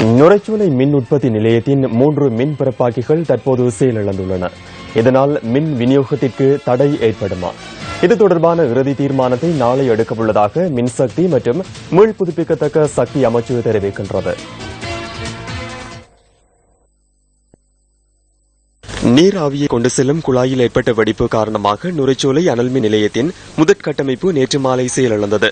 நுரைச்சோலை மின் உற்பத்தி நிலையத்தின் மூன்று மின் பிறப்பாக்கிகள் தற்போது செயலிழந்துள்ளன இதனால் மின் விநியோகத்திற்கு தடை ஏற்படுமா? இது தொடர்பான இறுதி தீர்மானத்தை நாளை எடுக்கவுள்ளதாக மின்சக்தி மற்றும் மீள் புதுப்பிக்கத்தக்க சக்தி அமைச்சு தெரிவிக்கின்றது. நீர் ஆவியை கொண்டு செல்லும் குழாயில் ஏற்பட்ட வெடிப்பு காரணமாக நுரைச்சோலை அனல்மின் நிலையத்தின் முதற் கட்டமைப்பு நேற்று மாலை செயலிழந்தது.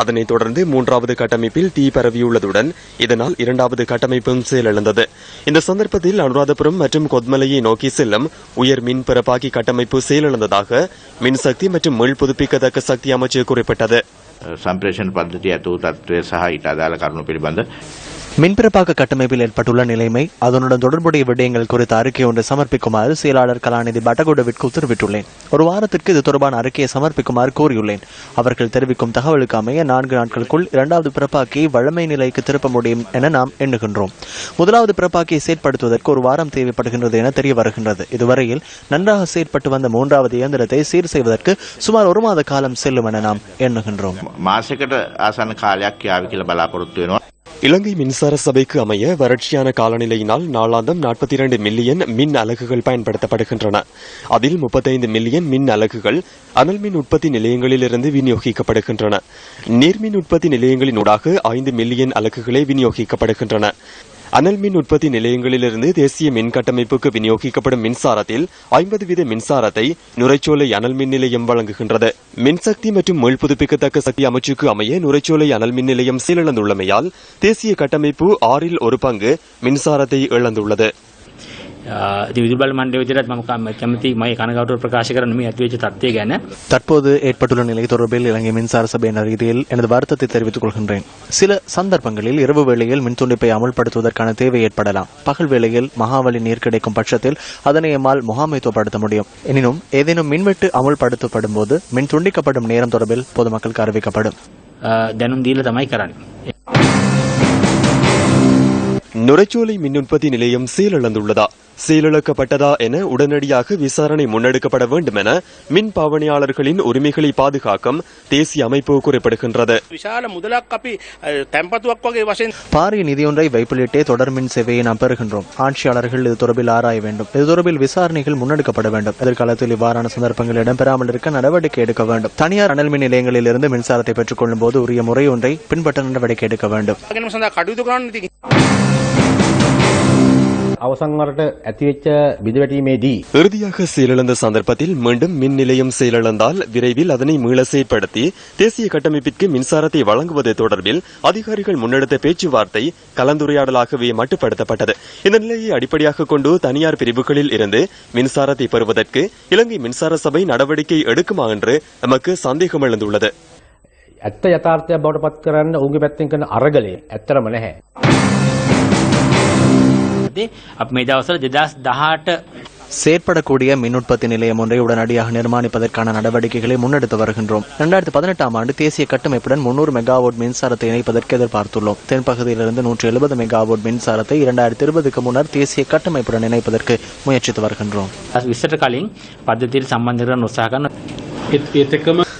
அதனைத் தொடர்ந்து மூன்றாவது கட்டமைப்பில் தீ பரவியுள்ளதுடன் இதனால் இரண்டாவது கட்டமைப்பும் செயலிழந்தது. இந்த சந்தர்ப்பத்தில் அனுராதபுரம் மற்றும் கொத்மலையை நோக்கி செல்லும் உயர் மின் பிறப்பாக்கி கட்டமைப்பு செயலிழந்ததாக மின்சக்தி மற்றும் மீள் புதுப்பிக்கத்தக்க சக்தி அமைச்சு குறிப்பிட்டது. சம்பிரேஷன் பद्धதி அத்து தத்துவே சக காரணம் பிடிபந்த மின்பிறப்பாக்க கட்டமைப்பில் ஏற்பட்டுள்ள நிலைமை அதனுடன் தொடர்புடைய விடயங்கள் குறித்த அறிக்கை ஒன்று சமர்ப்பிக்குமாறு செயலாளர் கலாநிதி பட்டகுடவிற்கு உத்தரவிட்டுள்ளேன் ஒரு வாரத்திற்கு இது தொடர்பான அறிக்கையை சமர்ப்பிக்குமாறு கோரியுள்ளேன். அவர்கள் தெரிவிக்கும் தகவலுக்கு அமைய நான்கு நாட்களுக்குள் இரண்டாவது பிறப்பாக்கியை வழமை நிலைக்கு திருப்ப முடியும் என நாம் எண்ணுகின்றோம். முதலாவது பிறப்பாக்கியை செயற்படுத்துவதற்கு ஒரு வாரம் தேவைப்படுகின்றது என தெரிய வருகின்றது. இதுவரையில் நன்றாக செயற்பட்டு வந்த மூன்றாவது இயந்திரத்தை சீர் செய்வதற்கு சுமார் ஒரு மாத காலம் செல்லும் என நாம் எண்ணுகின்றோம். மாசකට ஆசான காலையாக பலாபொருத்து இலங்கை மின்சார சபைக்கு அமைய வறட்சியான காலநிலையினால் நாளாந்தம் நாற்பத்தி இரண்டு மில்லியன் மின் அலகுகள் பயன்படுத்தப்படுகின்றன. அதில் முப்பத்தைந்து மில்லியன் மின் அலகுகள் அனல் மின் உற்பத்தி நிலையங்களிலிருந்து விநியோகிக்கப்படுகின்றன. நீர்மின் உற்பத்தி நிலையங்களினூடாக ஐந்து மில்லியன் அலகுகளே விநியோகிக்கப்படுகின்றன. அனல் மின் உற்பத்தி நிலையங்களிலிருந்து தேசிய மின் கட்டமைப்புக்கு விநியோகிக்கப்படும் மின்சாரத்தில் ஐம்பது வீத மின்சாரத்தை நுரைச்சோலை அனல் மின் நிலையம் வழங்குகின்றது. மின்சக்தி மற்றும் மீள் புதுப்பிக்கத்தக்க சக்தி அமைச்சுக்கு அமைய நுரைச்சோலை அனல் மின் நிலையம் சீலிழந்துள்ளமையால் தேசிய கட்டமைப்பு ஆறில் ஒரு பங்கு மின்சாரத்தை இழந்துள்ளது. ඉති විදුබල් මණ්ඩ විදිරත් ම කැමති මයි කනගවට ප්‍රකාශ කරන මේ ඇතිවෙච තත්වය ගැන தற்போது ஏற்பட்டுள்ள நிலை தொடர்பில் இலங்கை மின்சார சபையினர் ரீதியில் எனது வருத்தத்தை தெரிவித்துக் கொள்கின்றேன் சில சந்தர்ப்பங்களில் இரவு வேளையில் மின் துண்டிப்பை அமல்படுத்துவதற்கான தேவை ஏற்படலாம் பகல் வேளையில் மகாவலி நீர் கிடைக்கும் பட்சத்தில் அதனை எம்மால் முகாமைத்துவப்படுத்த முடியும் எனினும் ஏதேனும் மின்வெட்டு அமல்படுத்தப்படும் போது மின் துண்டிக்கப்படும் நேரம் தொடர்பில் பொதுமக்களுக்கு அறிவிக்கப்படும் දැනුම් දීල තමයි කරන්න. நுரைச்சோலை மின் உற்பத்தி நிலையம் சீலிழந்துள்ளதா? சீலிழக்கப்பட்டதா என உடனடியாக விசாரணை முன்னெடுக்கப்பட வேண்டும் என மின் பாவனையாளர்களின் உரிமைகளை பாதுகாக்கும் தேசிய அமைப்பு குறிப்பிடுகின்றது. பாரிய நிதியொன்றை வைப்பிலிட்டே தொடர் மின் சேவையை நாம் பெறுகின்றோம். ஆட்சியாளர்கள் இது தொடர்பில் ஆராய வேண்டும். இது தொடர்பில் விசாரணைகள் முன்னெடுக்கப்பட வேண்டும். எதிர்காலத்தில் இவ்வாறான சந்தர்ப்பங்கள் இடம்பெறாமல் இருக்க நடவடிக்கை எடுக்க வேண்டும். தனியார் அனல் மின் நிலையங்களில் இருந்து மின்சாரத்தை பெற்றுக் கொள்ளும் போது உரிய முறையொன்றை பின்பற்ற நடவடிக்கை எடுக்க வேண்டும். ගැනීම සඳහා කටයුතු කරන්න ඉතින් අවසන් වරට ඇතිවෙච්ච බිඳවැටීමේදී இறுதியாக சீலிழந்த சந்தர்ப்பத்தில் மீண்டும் மின் நிலையம் செயலிழந்தால் விரைவில் அதனை மீள செயற்படுத்தி தேசிய கட்டமைப்பிற்கு மின்சாரத்தை வழங்குவது தொடர்பில் அதிகாரிகள் முன்னெடுத்த பேச்சுவார்த்தை கலந்துரையாடலாகவே மட்டுப்படுத்தப்பட்டது இந்த நிலையை அடிப்படையாக கொண்டு தனியார் பிரிவுகளில் இருந்து மின்சாரத்தை பெறுவதற்கு இலங்கை மின்சார சபை நடவடிக்கை எடுக்குமா என்று நமக்கு சந்தேகம் எழுந்துள்ளது ඇත්ත යථාර්ථයක් බවට පත් කරන්න ඔවුන්ගේ පැත්තෙන් කරන අරගලය ඇත්තරම නැහැ. வருகிறது அப்போ மேதாவசர ரெண்டாயிரத்தி செயற்படக்கூடிய மின் உற்பத்தி நிலையம் ஒன்றை உடனடியாக நிர்மாணிப்பதற்கான நடவடிக்கைகளை முன்னெடுத்து வருகின்றோம். இரண்டாயிரத்தி பதினெட்டாம் ஆண்டு தேசிய கட்டமைப்புடன் முன்னூறு மெகாவோட் மின்சாரத்தை இணைப்பதற்கு எதிர்பார்த்துள்ளோம். தென்பகுதியிலிருந்து நூற்றி எழுபது மெகாவோட் மின்சாரத்தை இரண்டாயிரத்தி இருபதுக்கு முன்னர் தேசிய கட்டமைப்புடன் இணைப்பதற்கு முயற்சித்து வருகின்றோம். விசட்டகாலிங் பத்தத்தில் சம்பந்திரன்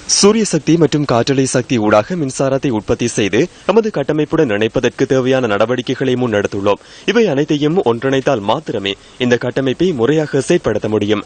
சூரிய சக்தி மற்றும் காற்றலை சக்தி ஊடாக மின்சாரத்தை உற்பத்தி செய்து நமது கட்டமைப்புடன் இணைப்பதற்கு தேவையான நடவடிக்கைகளை முன்னெடுத்துள்ளோம். இவை அனைத்தையும் ஒன்றிணைத்தால் மாத்திரமே இந்த கட்டமைப்பை முறையாக செயற்படுத்த முடியும்.